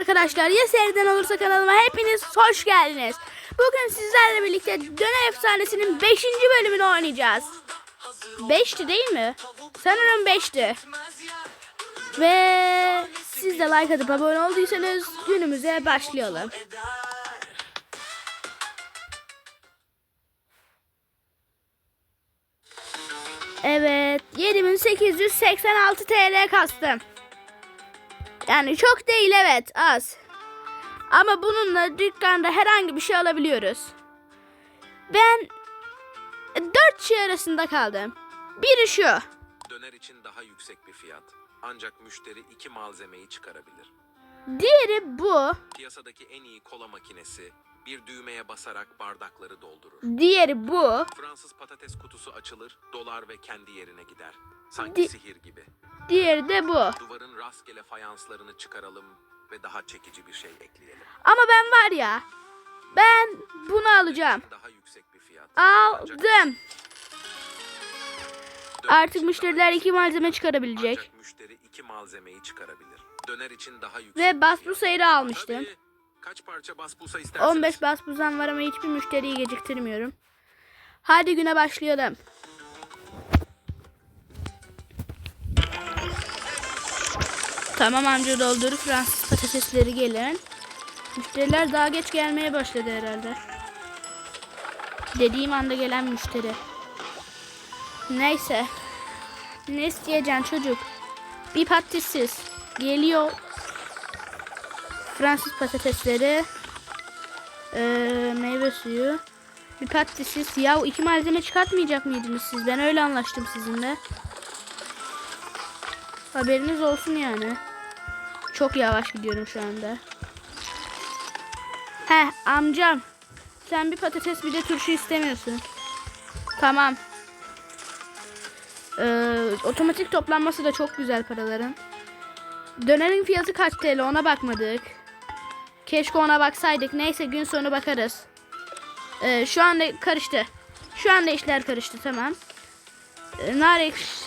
Arkadaşlar ya seriden olursa kanalıma hepiniz hoş geldiniz. Bugün sizlerle birlikte Döner Efsanesi'nin 5. bölümünü oynayacağız. 5'ti değil mi? Sanırım 5'ti. Ve siz de like atıp abone olduysanız günümüze başlayalım. Evet 7886 TL kastım. Yani çok değil evet az. Ama bununla dükkanda herhangi bir şey alabiliyoruz. Ben dört şey arasında kaldım. Biri şu. Döner için daha yüksek bir fiyat. Ancak müşteri iki malzemeyi çıkarabilir. Diğeri bu. Piyasadaki en iyi kola makinesi bir düğmeye basarak bardakları doldurur. Diğeri bu. Fransız patates kutusu açılır, dolar ve kendi yerine gider. Sanki Di- sihir gibi. Diğeri de bu. Duvarın rastgele fayanslarını çıkaralım ve daha çekici bir şey ekleyelim. Ama ben var ya. Ben bunu alacağım. Daha yüksek bir fiyat. Aldım. Artık müşteriler iki malzeme çıkarabilecek. Ancak müşteri iki malzemeyi çıkarabilir. Döner için daha yüksek Ve da fiyat. almıştım. Tabii. Kaç parça basbusa isterseniz. 15 basbuzan var ama hiçbir müşteriyi geciktirmiyorum. Hadi güne başlayalım. Tamam amca doldur Fransız patatesleri gelin. Müşteriler daha geç gelmeye başladı herhalde. Dediğim anda gelen müşteri. Neyse. Ne isteyeceksin çocuk? Bir patatessiz. Geliyor. Fransız patatesleri. Ee, meyve suyu. Bir patatesiz. Ya iki malzeme çıkartmayacak mıydınız siz? Ben öyle anlaştım sizinle. Haberiniz olsun yani. Çok yavaş gidiyorum şu anda. He amcam. Sen bir patates bir de turşu istemiyorsun. Tamam. Ee, otomatik toplanması da çok güzel paraların. Dönerin fiyatı kaç TL ona bakmadık. Keşke ona baksaydık. Neyse gün sonu bakarız. Ee, şu anda karıştı. Şu anda işler karıştı tamam. Ee, nar.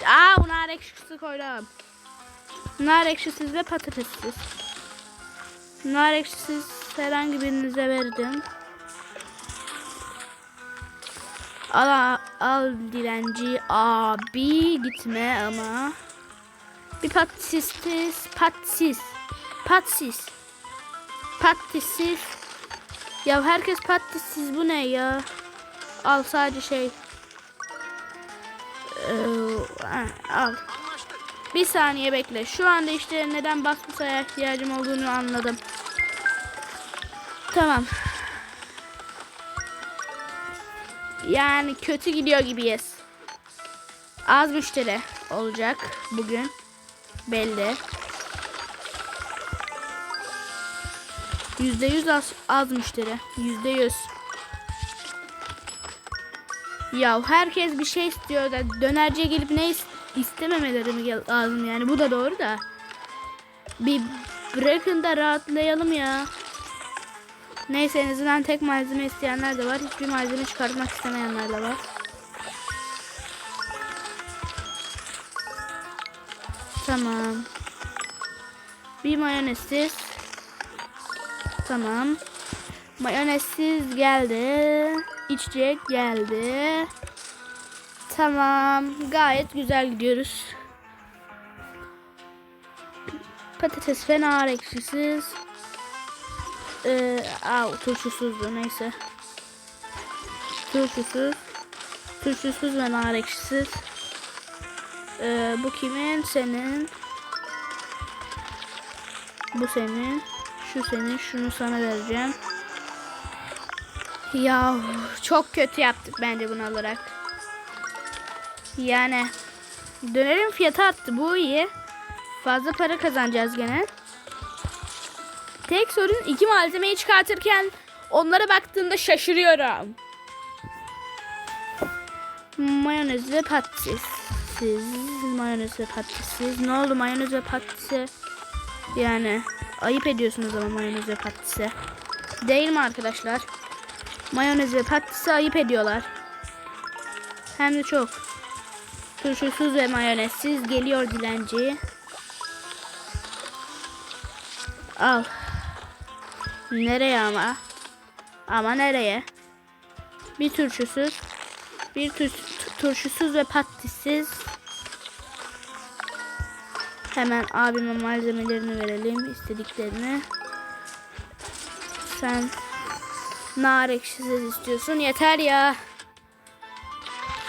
Aa bu nar ekşisi koydum. Nar ekşisiz ve patatessiz. Nar ekşisiz herhangi birinize verdim. Al, al dilenci abi gitme ama. Bir patates, patates, patates, patates. Ya herkes patatessiz bu ne ya? Al sadece şey. Ee, al. Bir saniye bekle. Şu anda işte neden basmasaya ihtiyacım olduğunu anladım. Tamam. Yani kötü gidiyor gibiyiz. Az müşteri olacak bugün. Belli. Yüzde yüz az, az müşteri. Yüzde yüz. Ya herkes bir şey istiyor da dönerciye gelip ne is- istememeleri mi lazım yani bu da doğru da. Bir bırakın da rahatlayalım ya. Neyse en azından tek malzeme isteyenler de var. Hiçbir malzeme çıkartmak istemeyenler de var. Tamam. Bir mayonezsiz. Tamam. Mayonezsiz geldi. İçecek geldi. Tamam. Gayet güzel gidiyoruz. Patates fena ekşisiz. Ee, aa, turşusuzdu neyse. Turşusuz. Turşusuz ve nar ekşisiz. Ee, bu kimin? Senin. Bu senin. Şu senin. Şunu sana vereceğim. Ya çok kötü yaptık bence bunu alarak. Yani dönerin fiyatı arttı. Bu iyi. Fazla para kazanacağız gene. Tek sorun iki malzemeyi çıkartırken onlara baktığımda şaşırıyorum. Mayonez ve patatessiz. Mayonez ve patatessiz. Ne oldu mayonez ve patatese? Yani ayıp ediyorsunuz ama mayonez ve patatese. Değil mi arkadaşlar? Mayonez ve patatese ayıp ediyorlar. Hem de çok. Turşusuz ve mayonezsiz geliyor dilenci. Al. Nereye ama? Ama nereye? Bir turşusuz, bir tur- turşusuz ve patatessiz. Hemen abime malzemelerini verelim, istediklerini. Sen nar ekşisiz istiyorsun. Yeter ya.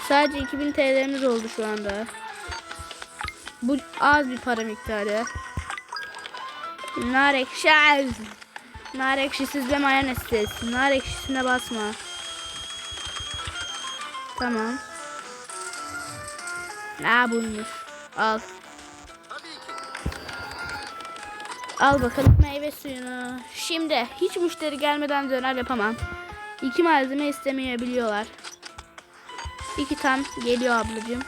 Sadece 2000 TL'miz oldu şu anda. Bu az bir para miktarı. Nar ekşi. Nar ekşisiz ve mayonezsiz. Nar ekşisine basma. Tamam. Aa buymuş. Al. Al bakalım meyve suyunu. Şimdi hiç müşteri gelmeden döner yapamam. İki malzeme istemeyebiliyorlar. İki tam geliyor ablacığım.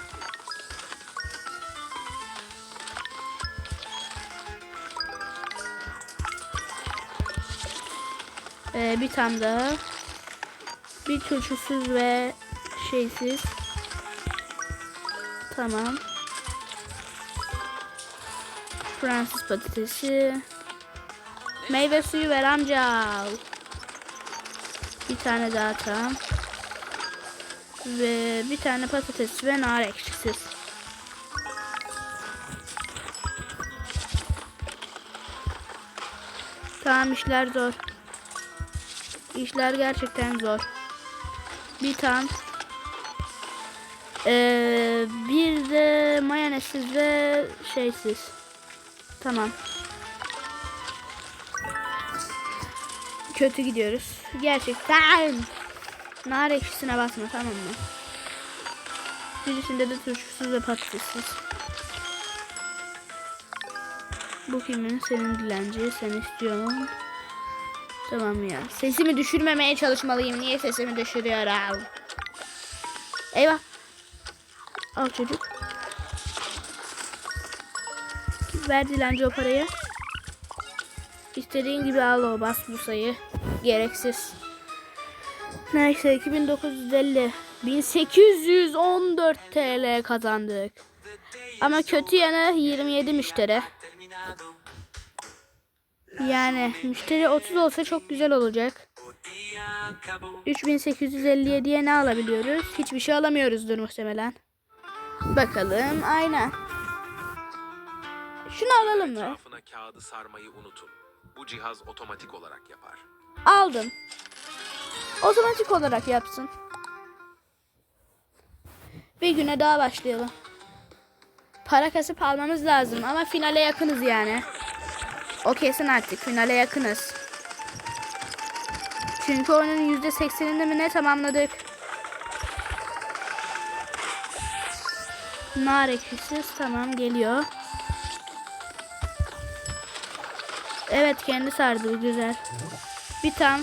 Ee, bir tane daha. Bir turşusuz ve şeysiz. Tamam. Fransız patatesi. Meyve suyu ver amca. Bir tane daha tam. Ve bir tane patates ve nar ekşisiz. Tamam işler zor. İşler gerçekten zor. Bir tam. Ee, bir de mayonezsiz ve şeysiz. Tamam. Kötü gidiyoruz. Gerçekten. Nar ekşisine basma tamam mı? Birisinde de turşusuz ve patatessiz. Bu kimin? Senin dilenci. Sen istiyorum. Tamam ya. Sesimi düşürmemeye çalışmalıyım. Niye sesimi düşürüyorum? Eyvah. Al çocuk. Ver dilenci o parayı. İstediğin gibi al o bas bu sayı. Gereksiz. Neyse 2950 1814 TL kazandık. Ama kötü yanı 27 müşteri. Yani müşteri 30 olsa çok güzel olacak. 3857'ye ne alabiliyoruz? Hiçbir şey alamıyoruzdur muhtemelen. Bakalım aynen. Şunu alalım mı? Etrafına kağıdı sarmayı unutun. Bu cihaz otomatik olarak yapar. Aldım. Otomatik olarak yapsın. Bir güne daha başlayalım. Para kasıp almamız lazım ama finale yakınız yani. O kesin artık finale yakınız. Çünkü oyunun %80'inde mi ne tamamladık. Nar tamam geliyor. Evet kendi sardı güzel. Bir tam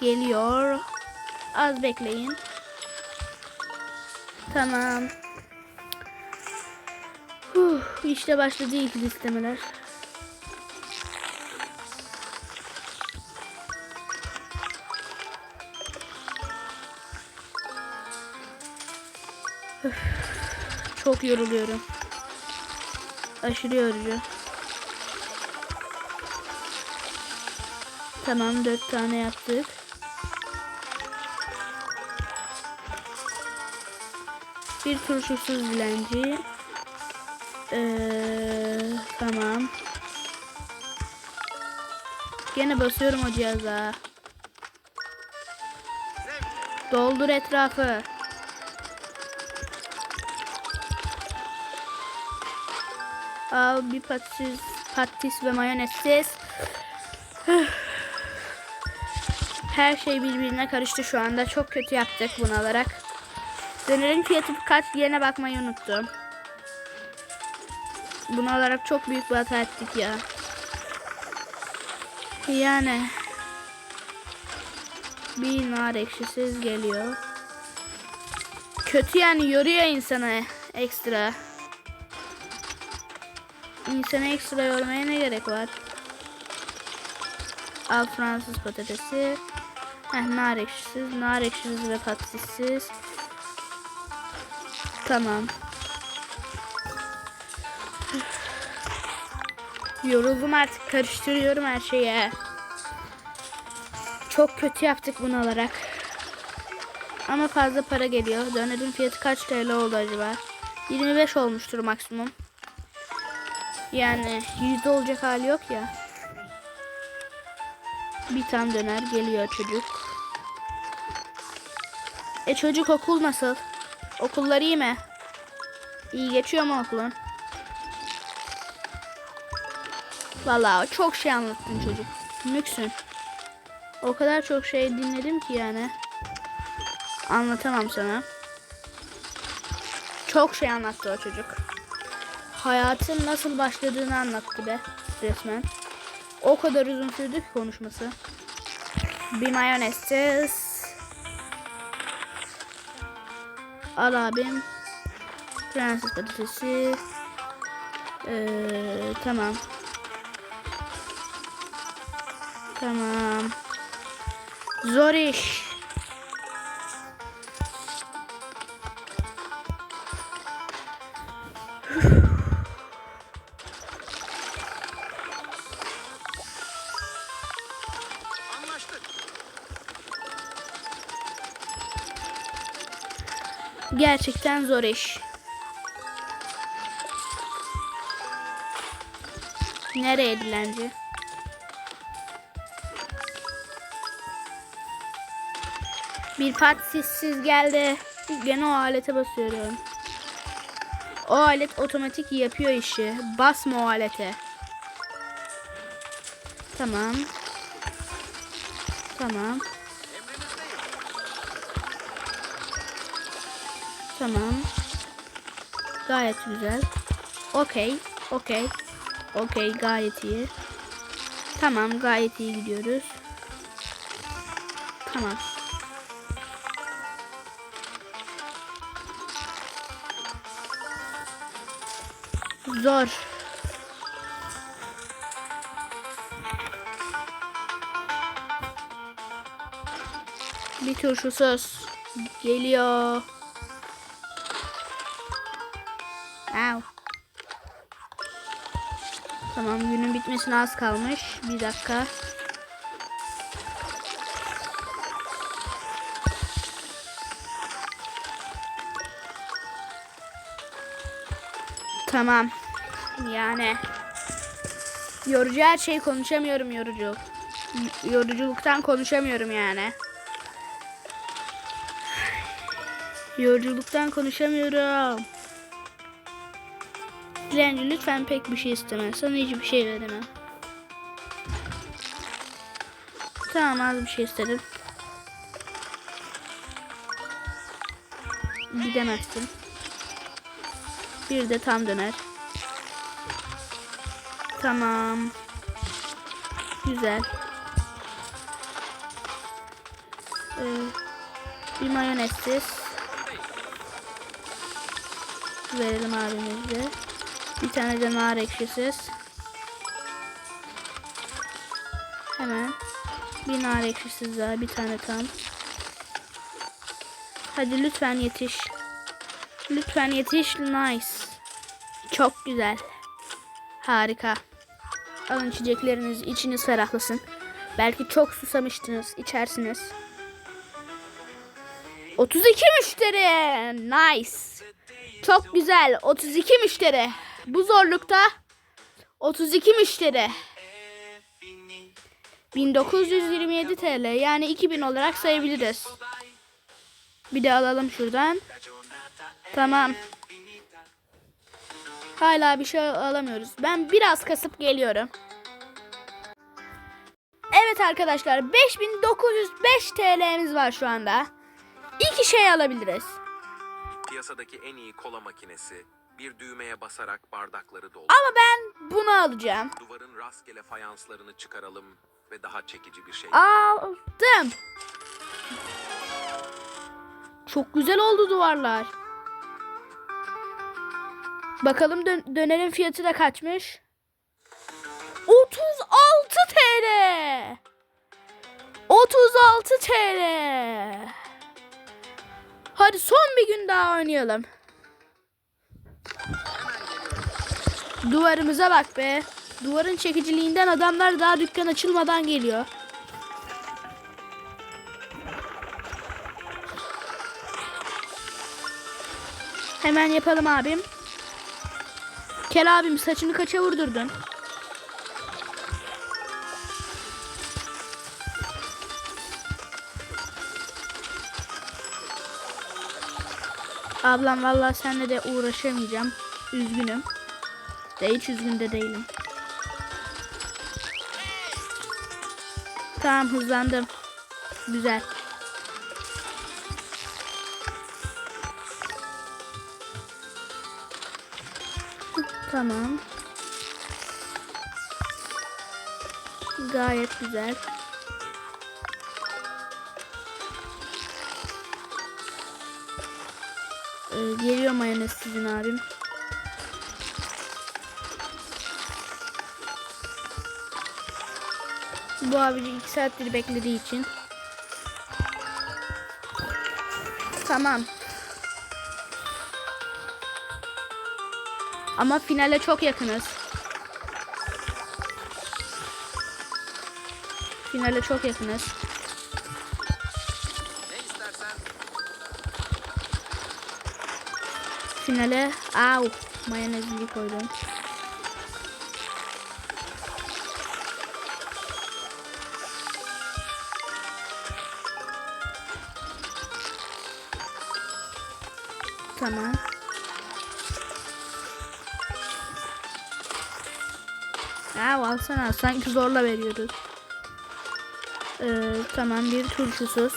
geliyor. Az bekleyin. Tamam. Huh, işte başladı ilk listemeler. Çok yoruluyorum. Aşırı yorucu. Tamam dört tane yaptık. Bir turşusuz dilenci. Ee, tamam. Gene basıyorum o cihaza. Doldur etrafı. Al bir patates, patates ve mayonezsiz. Her şey birbirine karıştı şu anda. Çok kötü yaptık bunu alarak. Dönerin fiyatı kaç yerine bakmayı unuttum. Bunu alarak çok büyük bir hata ettik ya. Yani. Bir nar ekşisiz geliyor. Kötü yani yoruyor insanı ekstra. İnsanı ekstra yormaya ne gerek var? Al Fransız patatesi. Heh, nar ekşisiz, nar ekşisiz ve patatessiz. Tamam. Yoruldum artık karıştırıyorum her şeye. Çok kötü yaptık bunu alarak. Ama fazla para geliyor. Dönerin fiyatı kaç TL oldu acaba? 25 olmuştur maksimum. Yani yüzde olacak hali yok ya. Bir tane döner geliyor çocuk. E çocuk okul nasıl? Okullar iyi mi? İyi geçiyor mu okulun? Vallahi çok şey anlattın çocuk. Müksün. O kadar çok şey dinledim ki yani. Anlatamam sana. Çok şey anlattı o çocuk. Hayatın nasıl başladığını anlattı be resmen. O kadar uzun sürdü ki konuşması. Bir mayonezsiz. Al abim. Fransız patatesi. Ee, tamam. Tamam. Zor iş. Gerçekten zor iş. Nereye dilenci? Bir pat sessiz geldi. Gene o alete basıyorum. O alet otomatik yapıyor işi. Basma o alete. Tamam. Tamam. Tamam. Gayet güzel. Okey. Okey. Okey gayet iyi. Tamam gayet iyi gidiyoruz. Tamam. Zor. Bir turşu sos geliyor. Tamam günün bitmesine az kalmış. Bir dakika. Tamam. Yani yorucu her şey konuşamıyorum yorucu. Yoruculuktan konuşamıyorum yani. Yoruculuktan konuşamıyorum. Dilenci lütfen pek bir şey isteme. Sana hiçbir şey veremem. Tamam az bir şey istedim. Gidemezsin. Bir de tam döner. Tamam. Güzel. Ee, bir mayonezsiz. Verelim abimize. Bir tane de nar ekşisiz. Hemen. Bir nar ekşisiz daha. Bir tane tam. Hadi lütfen yetiş. Lütfen yetiş. Nice. Çok güzel. Harika. Alın içecekleriniz içiniz ferahlasın. Belki çok susamıştınız. içersiniz. 32 müşteri. Nice. Çok güzel. 32 müşteri. Bu zorlukta 32 müşteri. 1927 TL yani 2000 olarak sayabiliriz. Bir de alalım şuradan. Tamam. Hala bir şey alamıyoruz. Ben biraz kasıp geliyorum. Evet arkadaşlar 5905 TL'miz var şu anda. İki şey alabiliriz. Piyasadaki en iyi kola makinesi. Bir düğmeye basarak bardakları doldur. Ama ben bunu alacağım. Duvarın rastgele fayanslarını çıkaralım ve daha çekici bir şey. Aldım. Çok güzel oldu duvarlar. Bakalım dön- dönerin fiyatı da kaçmış? 36 TL. 36 TL. Hadi son bir gün daha oynayalım. Duvarımıza bak be. Duvarın çekiciliğinden adamlar daha dükkan açılmadan geliyor. Hemen yapalım abim. Kel abim saçını kaça vurdurdun? Ablam vallahi seninle de uğraşamayacağım. Üzgünüm. De hiç üzgün de değilim. Tamam hızlandım. Güzel. Tamam. Gayet güzel. Geliyor mayonez sizin abim. Bu abici 2 saattir beklediği için. Tamam. Ama finale çok yakınız. Finale çok yakınız. Finale au mayonezini koydum. Tamam. Ya alsana sanki zorla veriyoruz. Ee, tamam bir turşusuz.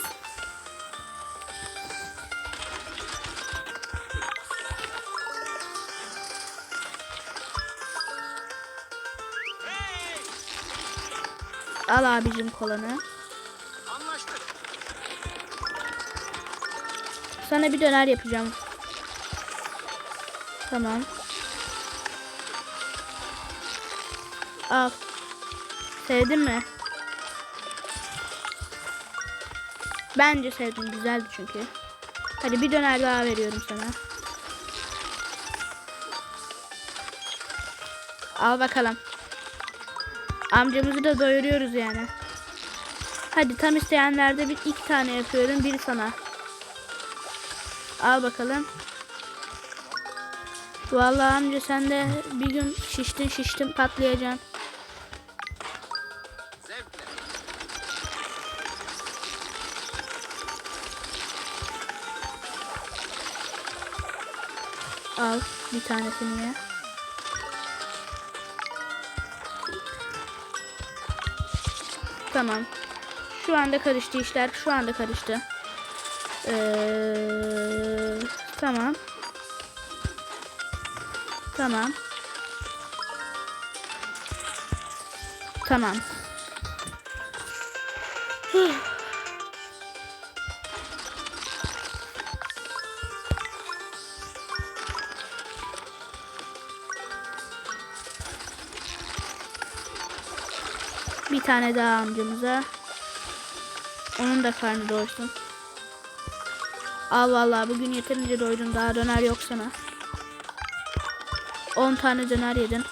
Al abicim kolanı. anlaştık. Sana bir döner yapacağım. Tamam. Al. Sevdin mi? Bence sevdim. Güzeldi çünkü. Hadi bir döner daha veriyorum sana. Al bakalım. Amcamızı da doyuruyoruz yani. Hadi tam isteyenlerde bir iki tane yapıyorum. Biri sana. Al bakalım. Vallahi amca sen de bir gün şiştin şiştin patlayacaksın. Al bir tanesini ye. Tamam. Şu anda karıştı işler. Şu anda karıştı. Ee, tamam. Tamam. Tamam. Tane daha amcamıza. Onun da karnı doysun. Al vallahi bugün yeterince doydun. Daha döner yok sana. 10 tane döner yedin.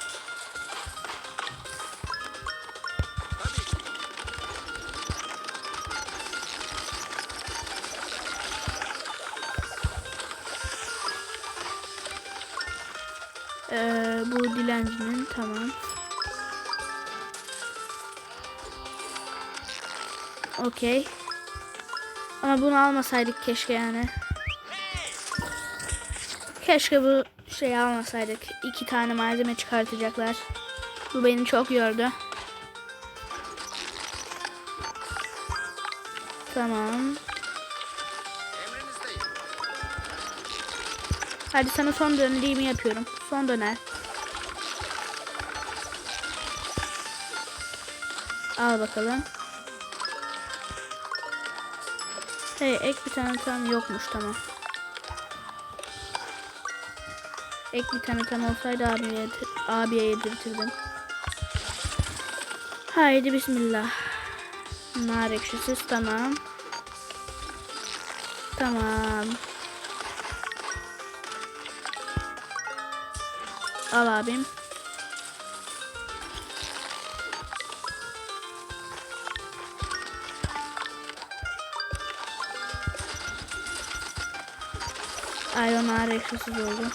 Ee, bu dilencinin tamam. Okey. Ama bunu almasaydık keşke yani. Keşke bu şeyi almasaydık. İki tane malzeme çıkartacaklar. Bu beni çok yordu. Tamam. Hadi sana son dönerimi yapıyorum. Son döner. Al bakalım. Hey ek bir tane tam yokmuş tamam. Ek bir tane tam olsaydı abiye, abiye yedirtirdim. Haydi bismillah. Nar ekşisiz tamam. Tamam. Al abim. Iron ağır egzersiz oldu.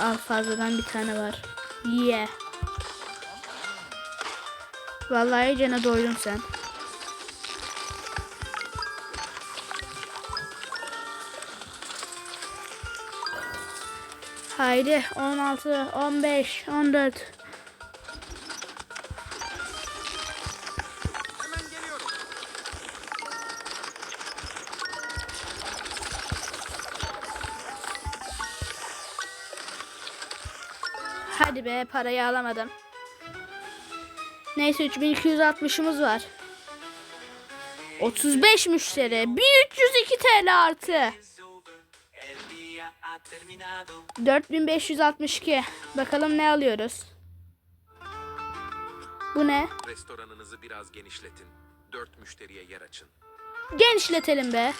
Al fazladan bir tane var. Ye. Vallahi iyicene doydun sen. Haydi 16, 15, 14. be parayı alamadım. Neyse 3260'ımız var. 35 müşteri. 1302 TL artı. 4562. Bakalım ne alıyoruz. Bu ne? Restoranınızı biraz genişletin. Dört müşteriye yer açın. Genişletelim be.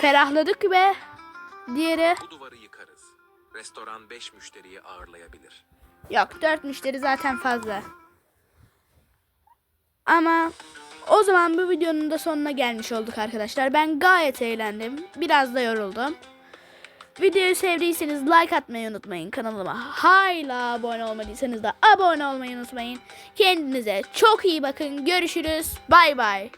Ferahladık be. Diğeri Bu duvarı yıkarız. Restoran beş müşteriyi ağırlayabilir. Yok 4 müşteri zaten fazla. Ama o zaman bu videonun da sonuna gelmiş olduk arkadaşlar. Ben gayet eğlendim. Biraz da yoruldum. Videoyu sevdiyseniz like atmayı unutmayın kanalıma. Hala abone olmadıysanız da abone olmayı unutmayın. Kendinize çok iyi bakın. Görüşürüz. Bay bay.